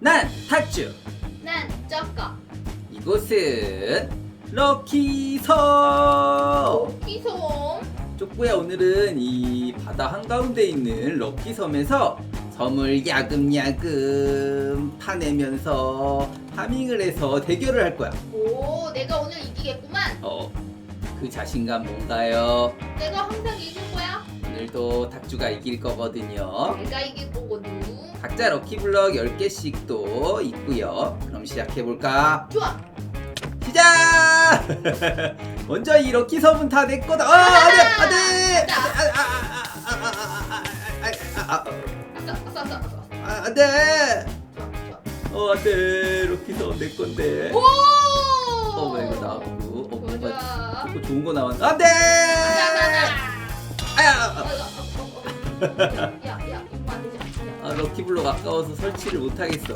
난 탁주. 난 저거 이곳은 럭키섬. 피솜 쪽구야 오늘은 이 바다 한가운데 있는 럭키섬에서 섬을 야금야금 파내면서 파밍을 해서 대결을 할 거야. 오 내가 오늘 이기겠구만. 어, 그 자신감 뭔가요? 내가 항상 이길 거야? 오늘도 탁주가 이길 거거든요. 내가 이길 거거든 각자 럭키블럭 10개씩 또 있고요 그럼 시작해볼까? 좋아 시작! 먼저 이 럭키 섬은 다 내 거다. 아, 안 돼, 안 돼, 아싸 아싸 아싸 아싸 안돼, 좋아 좋아 어 안 돼, 럭키 섬 내 건데. 오! 어, 왜 이거 나오고? 어, 좋아 뭔가 좋아 자꾸 좋은 거 나왔. 안돼! 아야, 야야 이거 안 되지 야. 아 럭키 블럭 아까워서 설치를 못 하겠어.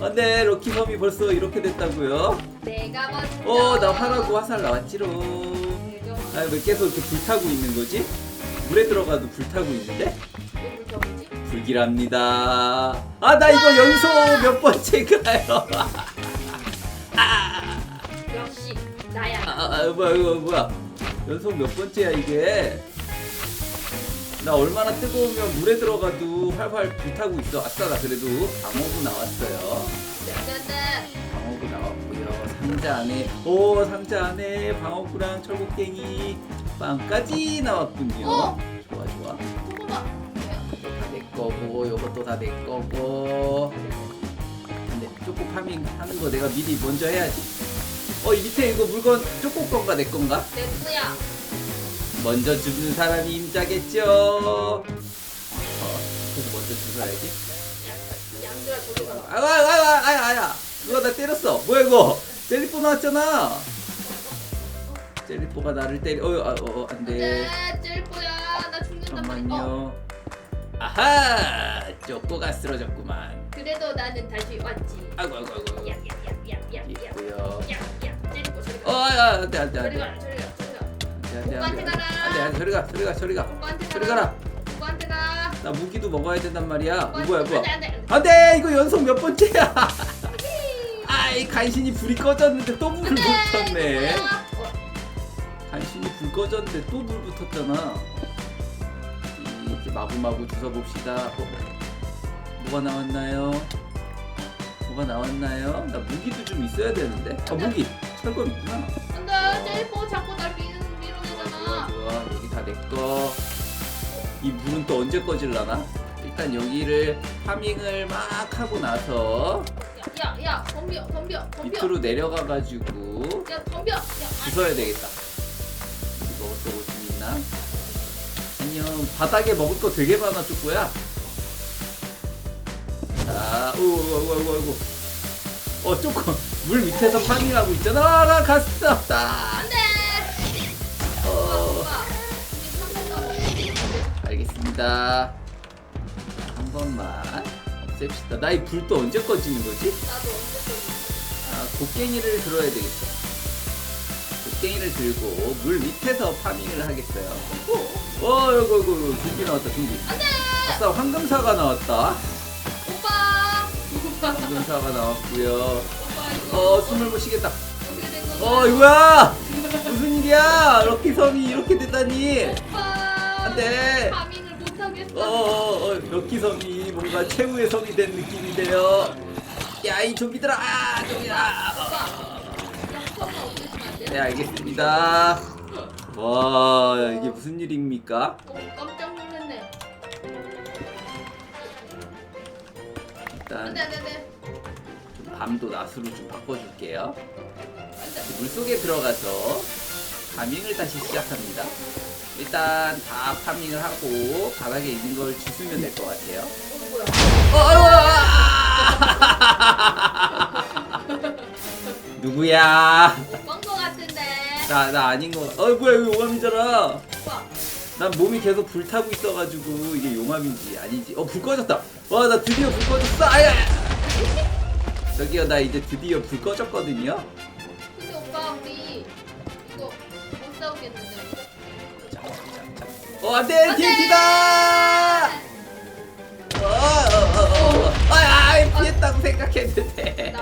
안돼, 럭키 섬이 벌써 이렇게 됐다고요? 내가 먼저 어, 나 화라고 화살 나왔지롱. 내가 아, 왜 계속 이렇게 불타고 있는 거지? 물에 들어가도 불타고 있는데? 불길합니다. 아, 나 이거 연속 몇 번째가요? 아, 역시 나야 아, 아, 뭐야, 이거 뭐야? 연속 몇 번째야, 이게? 나 얼마나 뜨거우면 물에 들어가도 활활 불타고 있어. 아싸, 나 그래도 방어구 나왔어요. 짜잔 방어구 나왔고요. 상자 안에, 오, 상자 안에 방어구랑 철곡갱이 빵까지 나왔군요. 어? 좋아, 좋아. 잠깐만 이것도 다 내 거고, 이것도 다 내 거고. 근데 쪼꼬 파밍 하는 거 내가 미리 먼저 해야지. 어, 이 밑에 이거 물건 쪼꼬 건가 내 건가? 내 거야 먼저 죽는 사람이 임자겠죠. 어, 그래서 먼저 죽어야지. 양들아 저기 봐. 아야 아야 아, 아, 아, 아, 아 누가 나 때렸어? 뭐야 이거? 젤리뽀 나왔잖아. 젤리뽀가 나를 때려. 어, 어, 어 안돼. 네, 찔뽀야 나 죽는단 말이야. 어, 아하, 쪼꼬가 쓰러졌구만. 그래도 나는 다시 왔지. 아이고 아이고 아이고. 야, 야야야야야야. 야야 찔뽀 저리 어, 아, 안돼 안돼 저리 가 저리 안돼, 안돼, 안돼. 안돼, 안돼, 저리 가, 저리 가, 저리 가. 오빠한테 저리 가라 가라. 오빠한테 가 나 무기도 먹어야 된단 말이야. 오빠한테- 뭐야? 안 돼 안 돼 안돼, 이거 연속 몇 번째야? 아이, 간신히 불이 꺼졌는데 또 불을 붙었네. 간신히 불 꺼졌는데 또 불 붙었잖아. 이렇게 마구마구 주워 봅시다. 어, 뭐가 나왔나요? 뭐가 나왔나요? 나 무기도 좀 있어야 되는데. 아 무기 철검 있구나. 안돼 찔고 자꾸 날 내 거. 이 물은 또 언제 꺼질라나? 일단 여기를 파밍을 막 하고 나서 야야 덤벼 덤벼 덤벼 밑으로 내려가 가지고 야 덤벼 야 주워야 되겠다. 여기 먹을 거좀 있나? 안녕. 바닥에 먹을 거 되게 많아 쪼꼬야. 자, 오오오오오. 어 쪼꼬 물 밑에서 파밍하고 있잖아. 아, 나 갔어. 나. 안돼 알겠습니다. 한 번만 없앱시다. 나 이 불 또 언제 꺼지는 거지? 나도 언제 아, 곡괭이를 들어야 되겠어. 곡괭이를 들고 물 밑에서 파밍을 하겠어요. 어, 이거, 이거, 이거, 준비 나왔다, 준비. 안돼 아싸, 황금사가 나왔다. 오빠 오빠 황금사가 나왔고요. 오빠 이거 어, 숨을 못 쉬겠다. 어떻게 된 거야 어, 이거야! 무슨 일이야! 럭키섬이 이렇게 되다니! 오빠 안 돼. 파밍을 못하겠 어 어, 어, 어, 럭키섬이 뭔가 최후의 섬이 된 느낌인데요. 야, 이 좀비들아! 아, 좀비들아! 네, 알겠습니다. 와, 이게 무슨 일입니까? 어, 깜짝 놀랐네 일단 안돼 안돼 안돼 좀 밤도 낮으로 좀 바꿔줄게요. 물속에 들어가서 파밍을 다시 시작합니다. 일단 다 파밍을 하고 바닥에 있는 걸 주스면 될 것 같아요. 어 누구야? 못본거 같은데 나, 나 아닌 거. 어, 뭐야, 이거 용암이잖아. 오빠 난 몸이 계속 불타고 있어가지고 이게 용암인지 아니지. 어, 불 꺼졌다. 와, 나 드디어 불 꺼졌어. 아야! 저기요, 나 이제 드디어 불 꺼졌거든요. 근데 오빠 우리 이거 못 싸우겠는데. 어! TNT다! 어, 어, 어, 어. 아, 아, 피했다고. 나도 아, 생각했는데.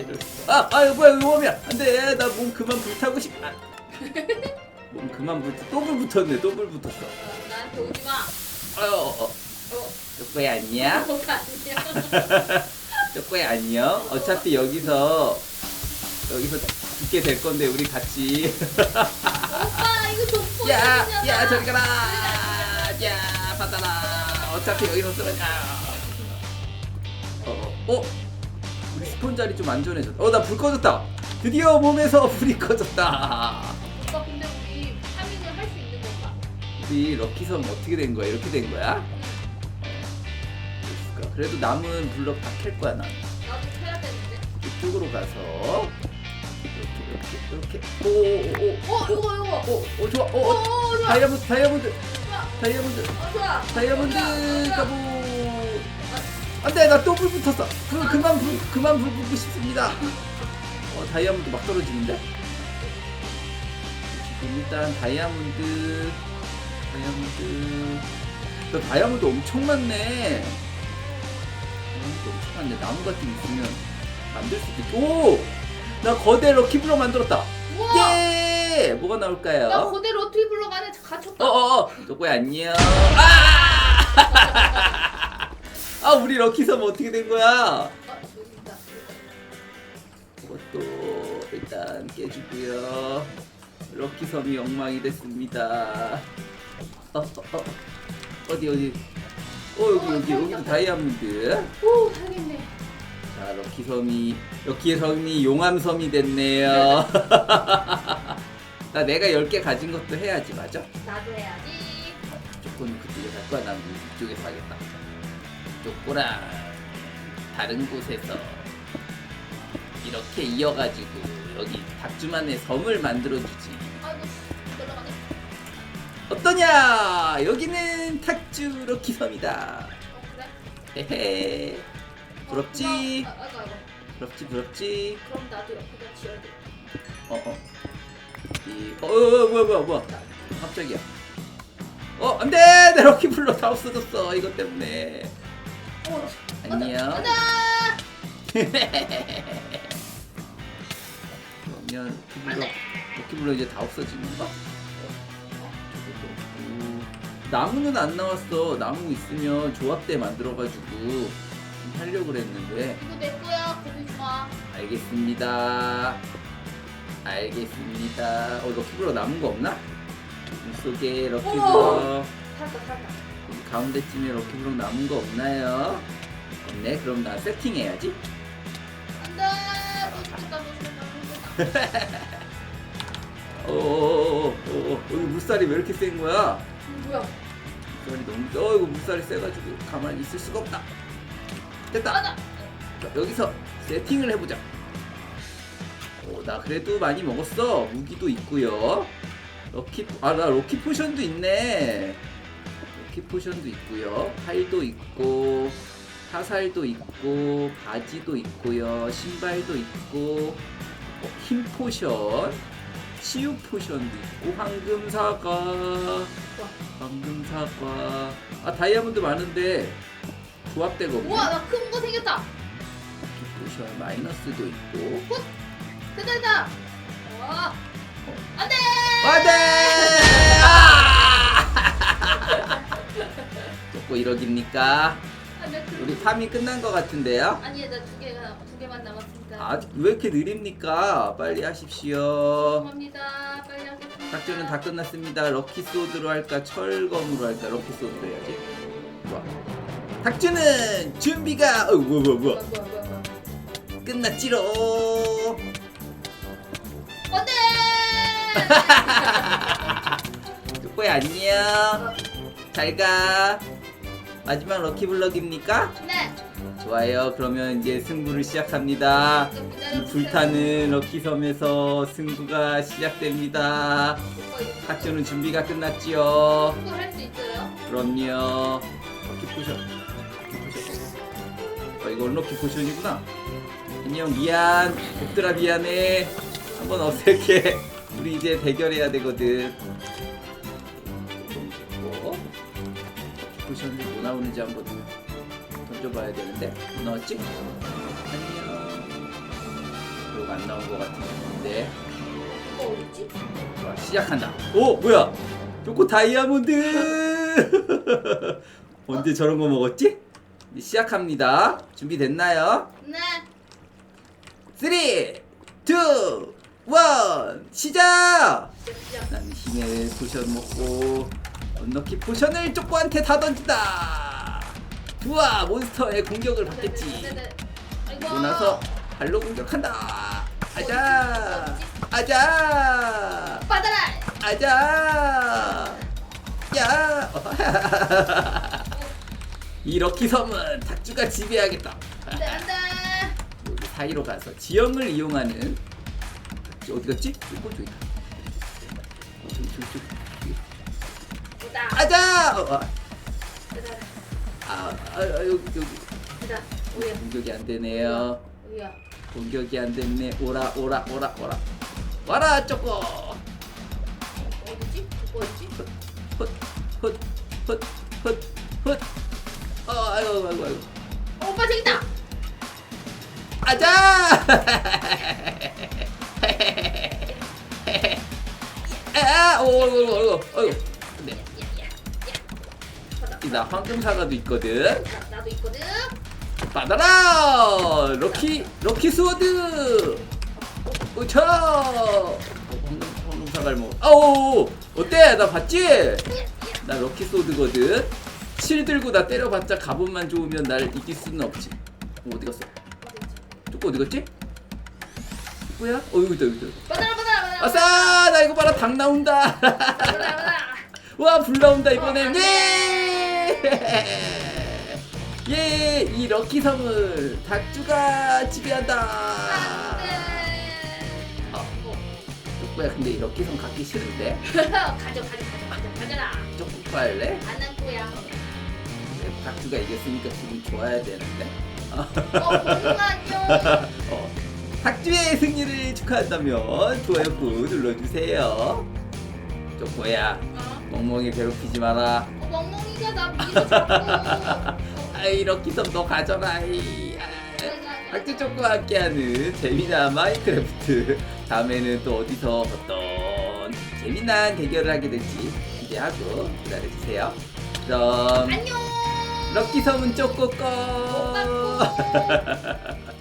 이럴 수. 아, 아, 뭐야, 이거 웜이야. 안 돼. 나 몸 그만 불타고 싶. 아. 몸 그만 불. 또불 붙었네. 또불 붙었어. 어, 나한테 오지 마. 아유, 어, 어, 쪼꼬야 안녕. 뭐가 아니야. 쪼꼬야 안녕. 어차피 여기서 여기서 죽게 될 건데 우리 같이. 야. 야, 저리 가라. 야, 받아라. 어차피 여기서 쓰러져. 어, 어, 어. 우리 스폰 자리 좀 안전해졌다. 어, 나 불 꺼졌다. 드디어 몸에서 불이 꺼졌다. 오빠 근데 우리 파밍을 할 수 있는 건가? 우리 럭키섬 어떻게 된 거야? 이렇게 된 거야? 있을까? 그래도 남은 블럭 다 캘 거야 난. 나도 해야 되는데. 이쪽으로 가서 이렇게 이렇게. 이렇게 오오오. 어 이거 이거. 오, 오 좋아. 어, 오, 오어 좋아. 다이아몬드 다이아몬드. 좋아. 다이아몬드. 어 좋아. 다이아몬드 좋아. 가보. 안돼 나 또 불 붙었어. 불 그만 불 그만 불 붙고 싶습니다. 어 다이아몬드 막 떨어지는데? 지금 일단 다이아몬드 다이아몬드. 너 다이아몬드 엄청 많네. 다이아몬드 엄청 많네. 나무 같은 게 있으면 만들 수도 있고 오 나 거대 럭키블럭 만들었다 우와. 예 뭐가 나올까요? 나 거대 로트리 블록 안에 갇혔다. 어어어 쪼꼬야 안녕 아! 아 우리 럭키 섬 어떻게 된 거야 어, 여기 있다. 그것도 일단 깨주고요 럭키 섬이 엉망이 됐습니다 어, 어, 어. 어디 어디 어 여기 여기 여기도 다이아몬드 오 다행이네. 자 럭키 섬이 럭키섬이 용암 섬이 됐네요 나 내가 10개 가진 것도 해야지 맞아? 나도 해야지. 조건은 그쪽에 갈 거야. 난 이쪽에서 하겠다. 쪼꼬랑 다른 곳에서 이렇게 이어가지고 여기 닭주만의 섬을 만들어주지. 아이고. 어떠냐? 여기는 탁주 럭키 섬이다. 어 그래? 헤헤. 부럽지? 어, 아, 아이고 아이고. 부럽지 부럽지. 그럼 나도 옆에다 지어야 돼. 어 어. 이 어, 어, 어 뭐야 뭐야 뭐야. 갑자기야. 어 안돼 내 럭키 블럭 다 없어졌어 이것 때문에. 어. 안녕. 그러면 안 로키블럭 돼. 로키블럭 이제 다 없어지는 건가? 나무는 안 나왔어. 나무 있으면 조합대 만들어가지고 좀 하려고 그랬는데 이거 내 거야. 거기 마. 알겠습니다. 알겠습니다. 어 럭키블럭 남은 거 없나? 이 속에 럭키블럭 살다 살다. 여기 가운데쯤에 럭키블럭 남은 거 없나요? 없네. 그럼 나 세팅해야지. 안돼. 또 죽겠다. 또 죽겠다. 어어어어 여기 물살이 왜 이렇게 센 거야? 음, 뭐야? 물살이 너무 어 이거 물살이 세가지고 가만히 있을 수가 없다 됐다. 맞아. 자, 여기서 세팅을 해보자. 오, 나 그래도 많이 먹었어. 무기도 있고요. 럭키 아 나 럭키 포션도 있네. 럭키 포션도 있고요. 활도 있고 화살도 있고 바지도 있고요. 신발도 있고 어, 힘 포션 치유 포션도 있고 황금 사과 황금 사과. 아 다이아몬드 많은데 없네 우와 나 큰 거 생겼다. 포션 마이너스도 있고 됐다 됐다. 와. 안돼. 안돼 아! 자꾸 이러깁니까 안돼. 우리 팜이 끝난 것 같은데요 아니 나 두 개가 두 개만 남았습니다. 아왜 이렇게 느립니까 빨리 하십시오 죄송합니다. 빨리 하겠습니다. 작전은 다 끝났습니다 럭키 소드로 할까 철검으로 할까 럭키 소드로 해야지 닥주는 준비가 어 뭐야 뭐야 뭐야 뭐야 뭐야 뭐야 뭐야. 끝났지로 안돼. 쪼꼬야 안녕 잘가 마지막 럭키블럭입니까? 네. 좋아요 그러면 이제 승부를 시작합니다 좀 이. 불타는 럭키섬에서 승부가 시작됩니다 학교는 준비가 끝났지요 할수 있어요? 그럼요 럭키 포션 럭키 포션 어 이거 럭키 포션이구나. 안녕 미안. 복들아 미안해. 한번 어색해. 우리 이제 대결해야 되거든. 어? 포션이 뭐 나오는지 한번 던져봐야 되는데. 뭐 나왔지? 안녕. 이거 안 나온 것 같은데? 좋아 시작한다. 오 뭐야? 초코 다이아몬드! 언제 저런 거 먹었지? 시작합니다 준비됐나요? 네. 3 2 1 시작! 난 힘의 포션 먹고 언럭키 포션을 쪼꼬한테 다 던진다 좋아 몬스터의 공격을 받겠지 네네네. 아이고. 그러고 나서 발로 공격한다 아자 아자 받아라. 아자 야 이 럭키 섬은 닭주가 지배하겠다 안돼 안돼. 여기 사이로 가서 지형을 이용하는 닭주 어디 갔지? 이거 저기 있다 어, 저기 저기 저기. 보다. 아자 어, 보다. 아, 아, 아 여기 여기 보다. 오야. 공격이 안 되네요 오야. 공격이 안 됐네 오라 오라 오라 오라 와라 쪼꼬 어디지? 어디지? 훗훗훗훗훗 어 아이고 아이고 아이고 어, 오빠 저기다. 아자 아 오고 오고 오고 오고 근데 야야 야. 받아. 나 황금 사과도 있거든 나, 나도 있거든. 받아라 럭키 럭키 스워드 우차 황금 황금 사과를 먹어 아오 어때 나 봤지 야, 야. 나 럭키 소드거든. 실 들고 나 때려봤자 갑옷만 좋으면 날 이길 수는 없지. 어, 어디 갔어? 쪼꼬 어디 갔지? 쪼꼬야? 어 여기 있다 여기 있다. 받아라 받아라 받아라. 아싸 나 이거 봐라 닭 나온다. 받아라 받아라. 와불 나온다 어, 이번엔. 안 예. 예, 이 럭키 섬을 닭주가 지배한다. 안돼. 어, 쪼꼬야 근데 이 럭키 섬 갖기 싫은데? 가져 가져 가져 가져 가져라. 쪼꼬 할래? 안 할 거야. 네, 닭주가 이겼으니까 기분 좋아야 되는데. 어. 어, 닭주의 승리를 축하한다면 좋아요 꾹 눌러주세요. 쪼꼬야, 어? 멍멍이 괴롭히지 마라. 어, 멍멍이가 나 밀어 자꾸. 아이 럭키섬 너 가져가. 이. 아, 닭주 쪼꼬와 함께하는 재미난 마인크래프트. 다음에는 또 어디서 어떤 재미난 대결을 하게 될지 기대하고 기다려주세요. 그럼 안녕. 럭키 섬은 쪼꼬 꼬꼬. 거.